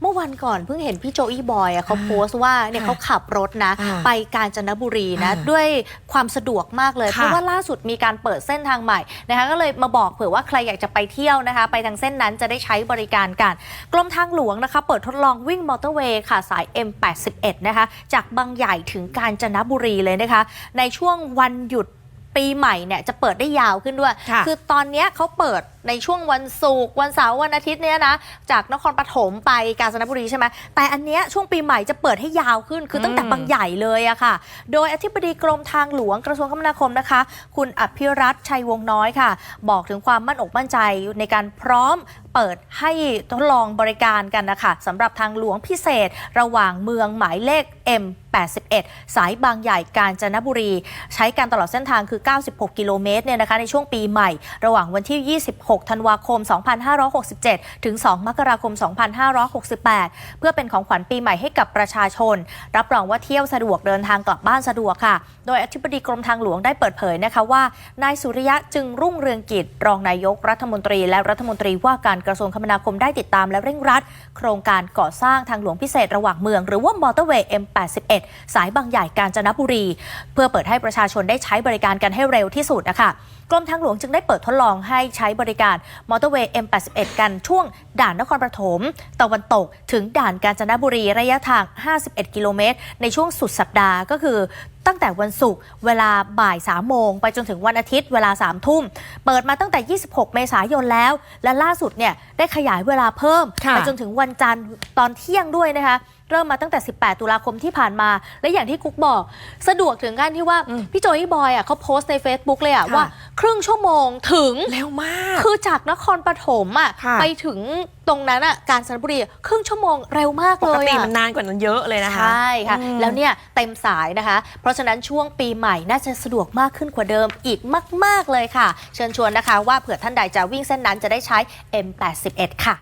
เมื่อวันก่อนเพิ่งเห็นพี่โจอี้บอยอะเขาอ่าโพสต์ว่าเนี่ยค่ะเขาขับรถนะอ่าไปกาญจนบุรีนะอ่าด้วยความสะดวกมากเลยค่ะเพราะว่าล่าสุดมีการเปิดเส้นทางใหม่นะคะก็เลยมาบอกเผื่อว่าใครอยากจะไปเที่ยวนะคะ ไปทางเส้นนั้นจะได้ใช้บริการกัน กรมทางหลวงนะคะ เปิดทดลองวิ่งมอเตอร์เวย์ค่ะสาย M81 นะคะจากบางใหญ่ถึงกาญจนบุรีเลยนะคะ ในช่วงวันหยุดปีใหม่เนี่ยจะเปิดได้ยาวขึ้นด้วยค่ะอตอนเนี้ยเขาเปิดในช่วงวันศุกร์วันเสาร์วันอาทิตย์เนี้ยนะ จากนครปฐมไปกาญจนบุรีใช่ไหมแต่อันเนี้ยช่วงปีใหม่จะเปิดให้ยาวขึ้นคือตั้งแต่อืมบางใหญ่เลยอะค่ะ โดยอธิบดีกรมทางหลวงกระทรวงคมนาคมนะคะ คุณอภิรัตน์ชัยวงศ์น้อยค่ะ บอกถึงความมั่นอกมั่นใจในการพร้อมเปิดให้ทดลองบริการกันนะคะสำหรับทางหลวงพิเศษระหว่างเมืองหมายเลข M81 สายบางใหญ่กาญจนบุรี ใช้การตลอดเส้นทางคือ 96 กิโลเมตรเนี่ยนะคะในช่วงปีใหม่ ระหว่างวันที่ 26 6 ธันวาคม 2567 ถึง 2 มกราคม 2568 เพื่อเป็นของขวัญปีใหม่ให้กับประชาชน รับรองว่าเที่ยวสะดวกเดินทางกลับบ้านสะดวกค่ะ โดยอธิบดีกรมทางหลวงได้เปิดเผยนะคะว่านายสุริยะจึงรุ่งเรืองกิจ รองนายกรัฐมนตรีและรัฐมนตรีว่าการกระทรวงคมนาคมได้ติดตามและเร่งรัด โครงการก่อสร้างทางหลวงพิเศษระหว่างเมือง หรือว่ามอเตอร์เวย์ M81 สายบางใหญ่กาญจนบุรี เพื่อเปิดให้ประชาชนได้ใช้บริการกันให้เร็วที่สุดนะคะ กรมทางหลวงจึงได้เปิดทดลองให้ใช้บริการมอเตอร์เวย์ M81 กันช่วงด่านนครปฐมตะวันตกถึงด่านกาญจนบุรีระยะทาง 51 กิโลเมตร ในช่วงสุดสัปดาห์ก็คือ ตั้งแต่วันศุกร์เวลาบ่าย3โมงไปจนถึงวันอาทิตย์เวลา3ทุ่ม เปิดมาตั้งแต่ 26 เมษายนแล้ว และล่าสุดเนี่ยได้ขยายเวลาเพิ่มค่ะไปจนถึงวันจันทร์ตอนเที่ยงด้วยนะคะเริ่มมาตั้งแต่ 18 ตุลาคมที่ผ่านมา และอย่างที่กุ๊กบอก สะดวกถึงขั้นที่ว่าอืมพี่โจอี้บอยอะเขาโพสต์ใน Facebook เลยอะค่ะว่า ครึ่งชั่วโมงถึง เร็วมาก คือจากนครปฐมอะค่ะไปถึง ตรงนั้นอะกาญจนบุรีอะครึ่งชั่วโมงเร็วมากปเลกยติอะมันนานกว่านั้นเยอะเลยนะคะ ใช่ค่ะ อืม แล้วเนี่ยเต็มสายนะคะ เพราะฉะนั้นช่วงปีใหม่น่าจะสะดวกมากขึ้นกว่าเดิมอีกมาก ๆ เลยค่ะ เชิญชวนนะคะว่าเผื่อท่านใดจะวิ่งเส้นนั้นจะได้ใช้ M81 ค่ะ